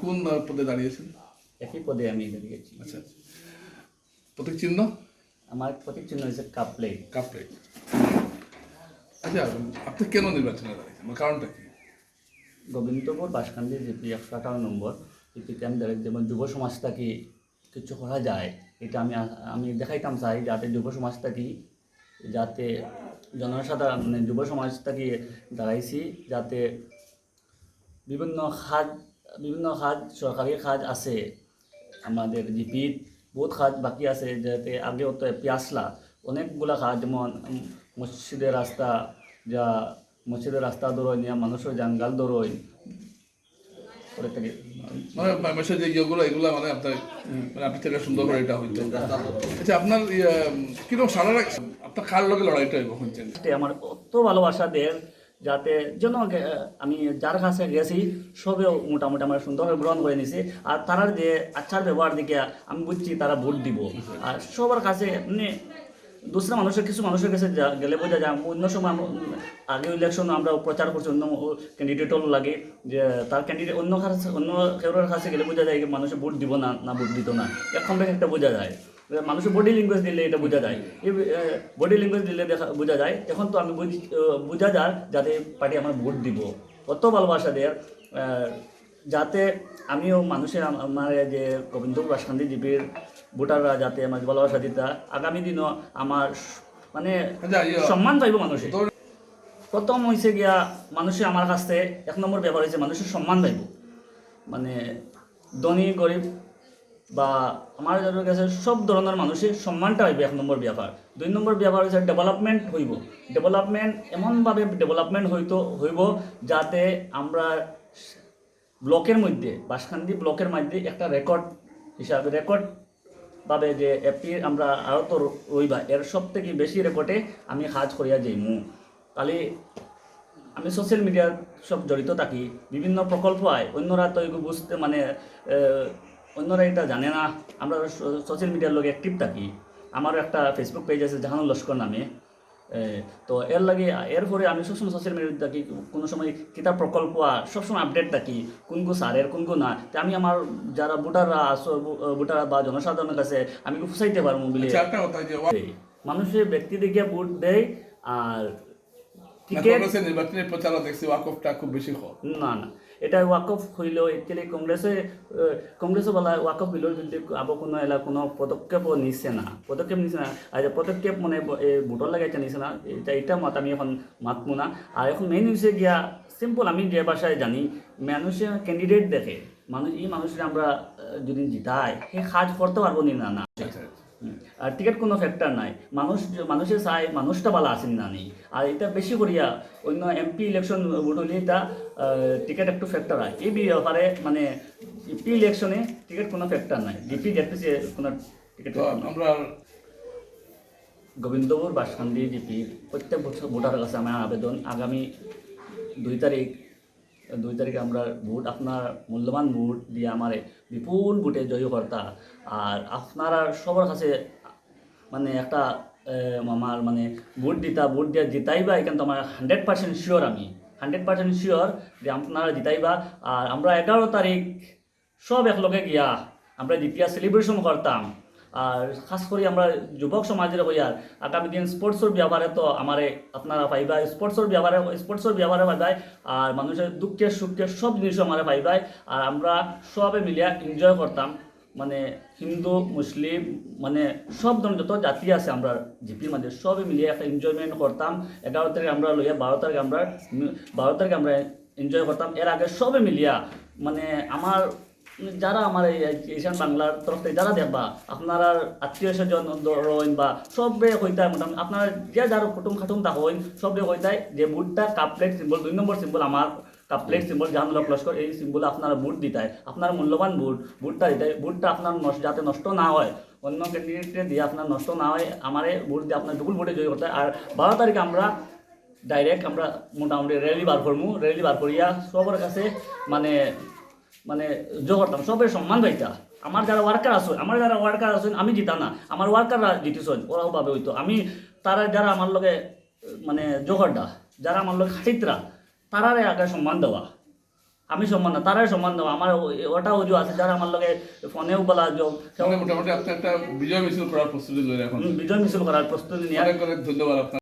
কোন পদে দাঁড়িয়েছেন? একই পদে আমি দাঁড়িয়েছি আচ্ছা। প্রতীক চিহ্ন? আমার প্রতীক চিহ্ন হয়েছে কাপ প্লেট কাপড়ে আচ্ছা আপনি কেন নির্বাচনে দাঁড়িয়েছেন? কারণটা কি? গোবিন্দপুর বাসকান্দি জিপি একশো আঠারো নম্বর জিপিতে আমি দাঁড়িয়ে যেমন যুব সমাজটাকে কিছু করা যায় এটা আমি আমি দেখাইতাম চাই যাতে যুব সমাজটাকে যাতে জনসাধারণ মানে যুব সমাজটাকে দাঁড়াইছি যাতে বিভিন্ন খাত বিভিন্ন খাত সরকারি খাত আছে আমাদের জিপির বহুত খাত বাকি আছে যাতে আগেও তো পিয়াসলা। অনেকগুলা খাত যেমন মসজিদের রাস্তা যা মসজিদের রাস্তা দৌড়ই নিয়ে মানুষের জাঙ্গাল করে থেকে মানে ইয়েগুলো এগুলো মানে আপনার মানে আপনি থেকে সুন্দর করে এটা হইতো। আচ্ছা আপনার ইয়ে, উম, কীরকম সারা আপনার কার লগে লড়াইটা হইব আমার অত ভালোবাসা দেন যাতে যেন আমি যার কাছে গেছি, সবেও মোটামুটি আমার সুন্দরভাবে গ্রহণ করে নিছে। আর তারার যে আচার ব্যবহার দিকে আমি বুঝছি তারা ভোট দিব। আর সবার কাছে মানে দুসরা মানুষের, কিছু মানুষের কাছে গেলে বোঝা যায়, অন্য সময় আগে ইলেকশন আমরা প্রচার করছি, অন্য ক্যান্ডিডেটও লাগে। যে তার ক্যান্ডিডেট অন্য অন্য কেউর কাছে গেলে বোঝা যায় মানুষে ভোট দিব না না ভোট দিত না। এখন একটা বোঝা যায়। মানুষের বডি ল্যাঙ্গুয়েজ দিলে এটা বোঝা যায়। এই বডি ল্যাঙ্গুয়েজ দিলে দেখা বোঝা যায় এখন তো আমি বুঝি যায় যাতে পার্টি আমার ভোট দিব। কত ভালোবাসা দেয় যাতে আমিও মানুষের আম- আমার যে গোবিন্দ বাসকান্দি জিপির ভোটাররা যাতে আমার ভালোবাসা দিতা আগামী দিনও আমার মানে আচ্ছা ইয়ে, সম্মান পাইব মানুষে। প্রথম হয়েছে গিয়া মানুষে আমার কাছ থেকে এক নম্বর ব্যাপার হয়েছে মানুষের সম্মান পাইব মানে ধনী গরিব বা আমার যাদের কাছে সব ধরনের মানুষের সম্মানটা হইবে এক নম্বর ব্যাপার। দুই নম্বর ব্যাপার হচ্ছে ডেভেলপমেন্ট হইব। ডেভেলপমেন্ট এমনভাবে ডেভেলপমেন্ট হইতো, হইব যাতে আমরা ব্লকের মধ্যে, বাসখান্দি ব্লকের মধ্যে একটা রেকর্ড হিসাবে রেকর্ড ভাবে যে এপি আমরা আরও তো রইবা, এর সব থেকে বেশি রেকর্ডে আমি কাজ করিয়া যাইমু। তাহলে আমি সোশ্যাল মিডিয়ার সব জড়িত থাকি। বিভিন্ন প্রকল্প আয়, অন্যরা তো বুঝতে মানে অন্যরা এটা জানে না। আমরা সোশ্যাল মিডিয়ার লোক অ্যাক্টিভ থাকি। আমারও একটা ফেসবুক পেজ আছে জাহানুর লস্কর নামে। তো এর লাগে এরপরে আমি সবসময় সোশ্যাল মিডিয়াতে থাকি। কোনো সময় কিতাব প্রকল্প আর সবসময় আপডেট থাকি। কোনগু সারের কোনগু না। তো আমি আমার যারা ভোটাররা আসো ভোটার বা জনসাধারণের কাছে আমি ফুসাইতে পারব বলে। আচ্ছা দেই। মানুষের ব্যক্তি দেখে ভোট দেয় আর টিকিট কংগ্রেসের নির্বাচনী প্রচারও দেখছি ওয়াকফটা খুব বেশি না না। এটা ওয়াকফ হইলেও একচুয়ালি কংগ্রেসে আহ, কংগ্রেসে বলা ওয়াকফ হইলেও যদি আবো কোনো এলা কোনো পদক্ষেপও নিছে না পদক্ষেপ নিচ্ছে না আর পদক্ষেপ মানে ভোটর লাগে এটা নিচ্ছে না এটা এটা মত আমি এখন মাতমু না আর এখন মেইন হচ্ছে গিয়া সিম্পল আমি যে ভাষায় জানি মানুষের ক্যান্ডিডেট দেখে মানুষ এই মানুষের আমরা যদি জিতাই সে সাজ করতে পারব নি না। আর টিকিট কোনো ফ্যাক্টর নাই। মানুষ মানুষের চাই মানুষটা ভালো আসেন না নেই। আর এটা বেশি করিয়া অন্য এমপি ইলেকশন ভোট হলে এটা টিকিট একটু ফ্যাক্টর হয়। এই ব্যাপারে মানে ইপি ইলেকশনে টিকিট কোনো ফ্যাক্টর নাই। জিপি জেপিসি কোনো টিকিট আমরা গোবিন্দপুর বাসকান্দি ডিপি প্রত্যেক বছর ভোটার কাছে আমার আবেদন। আগামী দুই তারিখ দুই তারিখে আমরা ভোট আপনার মূল্যবান ভোট দিয়ে আমার বিপুল ভোটে জয়ী কর্তা। আর আপনারা সবার কাছে মানে একটা আমার মানে ভোট দিতা ভোট দিয়ে জিতাইবা এখান তো আমার হান্ড্রেড পার্সেন্ট শিওর আমি। হান্ড্রেড পার্সেন্ট শিওর যে আপনারা জিতাইবা। আর আমরা এগারো তারিখ সব একলগে গিয়া আমরা জিপিয়া সেলিব্রেশন করতাম। আর খাস করে আমরা যুবক সমাজের হইয়ার আগামী দিন স্পোর্টসের ব্যাপারে তো আমারে আপনারা পাইবা স্পোর্টসের ব্যাপারে স্পোর্টসের ব্যাপারে পাইবাই। আর মানুষের দুঃখের সুখের সব জিনিস আমারে পাইবাই। আর আমরা সবে মিলিয়া এনজয় করতাম। মানে হিন্দু, মুসলিম মানে সব ধরনের যত জাতি আছে আমরা জিপির মধ্যে সবে মিলিয়ে একটা এনজয়মেন্ট করতাম এগারো তারিখ আমরা লইয়া বারো তারিখ আমরা বারো তারিখ আমরা এনজয় করতাম এর আগে সবে মিলিয়া মানে আমার যারা আমার এই এশিয়ান বাংলার তরফ থেকে যারা দেখবা আপনারা আত্মীয় স্বজন রইন বা সবে হইতায় মোটামুটি আপনার যে যার কুটুম খাটুম তা হইন, সবে হইতায় যে বুটটা কাপলেট সিম্বল দুই নম্বর সিম্বল আমার cup plate symbol Jahanullah Laskar এই সিম্বল আপনারা বুট দিতায় আপনার মূল্যবান বুট বুটটা দিতায় বুটটা আপনার নষ্ট, যাতে নষ্ট না হয়। অন্য ক্যান্ডিডেটকে দিয়ে আপনার নষ্ট না হয়, আমারে বুট দিয়ে আপনার ডুবুল বুটে জয় করতে হয়। আর বারো তারিখে আমরা ডাইরেক্ট আমরা মোটামুটি র্যালি বার করব র্যালি বার করিয়া সবার কাছে মানে মানে জয় করতাম। সবের সম্মান পাইতা। আমার যারা ওয়ার্কার আছে, আমার যারা ওয়ার্কার আছেন, আমি জিতা না। আমার ওয়ার্কাররা জিতেছেন, ওরাও ভাবে হইতো আমি, তারা যারা আমার লগে মানে জোহরডা যারা আমার লগে খাটিতরা তারারে আগে সম্মান দেওয়া। আমি সম্মান না তারাই সম্মান দেওয়া। আমার ওটা অজু আছে যারা আমার লগে ফোনেও বলা যোগ মোটামুটি আপনি একটা বিজয় মিছিল করার প্রস্তুতি বিজয় মিছিল করার প্রস্তুতি নিয়ে। ধন্যবাদ আপনার